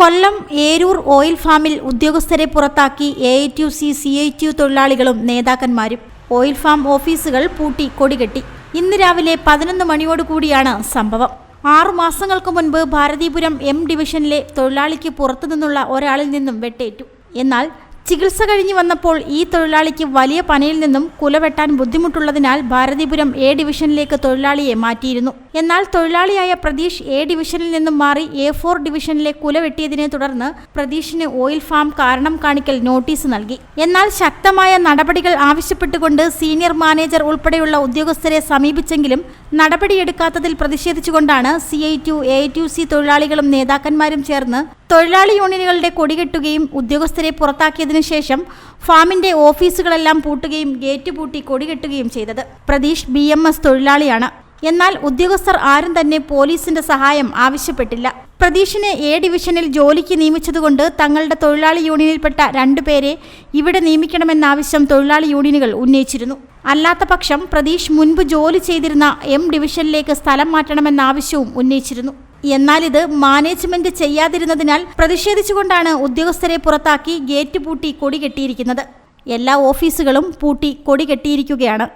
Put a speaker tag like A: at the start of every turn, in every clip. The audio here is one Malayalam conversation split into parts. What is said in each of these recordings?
A: കൊല്ലം ഏരൂർ ഓയിൽ ഫാമിൽ ഉദ്യോഗസ്ഥരെ പുറത്താക്കി A I T U C C I T U തൊഴിലാളികളും നേതാക്കന്മാരും. ഓയിൽ ഫാം ഓഫീസുകൾ പൂട്ടി കൊടികെട്ടി. ഇന്ന് രാവിലെ പതിനൊന്ന് മണിയോടുകൂടിയാണ് സംഭവം. ആറു മാസങ്ങൾക്ക് മുൻപ് ഭാരതീപുരം എം ഡിവിഷനിലെ തൊഴിലാളിക്ക് പുറത്തുനിന്നുള്ള ഒരാളിൽ നിന്നും വെട്ടേറ്റു. എന്നാൽ ചികിത്സ കഴിഞ്ഞു വന്നപ്പോൾ ഈ തൊഴിലാളിക്ക് വലിയ പനയിൽ നിന്നും കുലവെട്ടാൻ ബുദ്ധിമുട്ടുള്ളതിനാൽ ഭാരതീപുരം എ ഡിവിഷനിലേക്ക് തൊഴിലാളിയെ മാറ്റിയിരുന്നു. എന്നാൽ തൊഴിലാളിയായ പ്രതീഷ് എ ഡിവിഷനിൽ നിന്നും മാറി എ ഫോർ ഡിവിഷനിലെ കുലവെട്ടിയതിനെ തുടർന്ന് പ്രതീഷിന് ഓയിൽ ഫാം കാരണം കാണിക്കൽ നോട്ടീസ് നൽകി. എന്നാൽ ശക്തമായ നടപടികൾ ആവശ്യപ്പെട്ടുകൊണ്ട് സീനിയർ മാനേജർ ഉൾപ്പെടെയുള്ള ഉദ്യോഗസ്ഥരെ സമീപിച്ചെങ്കിലും നടപടിയെടുക്കാത്തതിൽ പ്രതിഷേധിച്ചുകൊണ്ടാണ് C I two A two C തൊഴിലാളികളും നേതാക്കന്മാരും ചേർന്ന് തൊഴിലാളി യൂണിയനുകളുടെ കൊടികെട്ടുകയും ഉദ്യോഗസ്ഥരെ പുറത്താക്കിയതിനു ശേഷം ഫാമിന്റെ ഓഫീസുകളെല്ലാം പൂട്ടുകയും ഗേറ്റ് പൂട്ടി കൊടികെട്ടുകയും ചെയ്തത്. പ്രതീഷ് ബി തൊഴിലാളിയാണ്. എന്നാൽ ഉദ്യോഗസ്ഥർ ആരും തന്നെ പോലീസിന്റെ സഹായം ആവശ്യപ്പെട്ടില്ല. പ്രതീഷിനെ എ ഡിവിഷനിൽ ജോലിക്ക് നിയമിച്ചതുകൊണ്ട് തങ്ങളുടെ തൊഴിലാളി യൂണിയനിൽപ്പെട്ട രണ്ടുപേരെ ഇവിടെ നിയമിക്കണമെന്ന ആവശ്യം തൊഴിലാളി യൂണിയനുകൾ ഉന്നയിച്ചിരുന്നു. അല്ലാത്ത പക്ഷം പ്രതീഷ് മുൻപ് ജോലി ചെയ്തിരുന്ന എം ഡിവിഷനിലേക്ക് സ്ഥലം മാറ്റണമെന്ന ആവശ്യവും ഉന്നയിച്ചിരുന്നു. എന്നാൽ ഇത് മാനേജ്മെന്റ് ചെയ്യാതിരുന്നതിനാൽ പ്രതിഷേധിച്ചുകൊണ്ടാണ് ഉദ്യോഗസ്ഥരെ പുറത്താക്കി ഗേറ്റ് പൂട്ടി കൊടി കെട്ടിയിരിക്കുന്നത്. എല്ലാ ഓഫീസുകളും പൂട്ടി കൊടി കെട്ടിയിരിക്കുകയാണ്.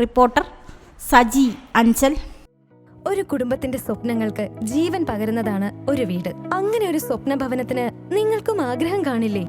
A: റിപ്പോർട്ടർ സജി അഞ്ചൽ.
B: ഒരു കുടുംബത്തിന്റെ സ്വപ്നങ്ങൾക്ക് ജീവൻ പകരുന്നതാണ് ഒരു വീട്. അങ്ങനെ ഒരു സ്വപ്ന ഭവനത്തിന് നിങ്ങൾക്കും ആഗ്രഹം കാണില്ലേ?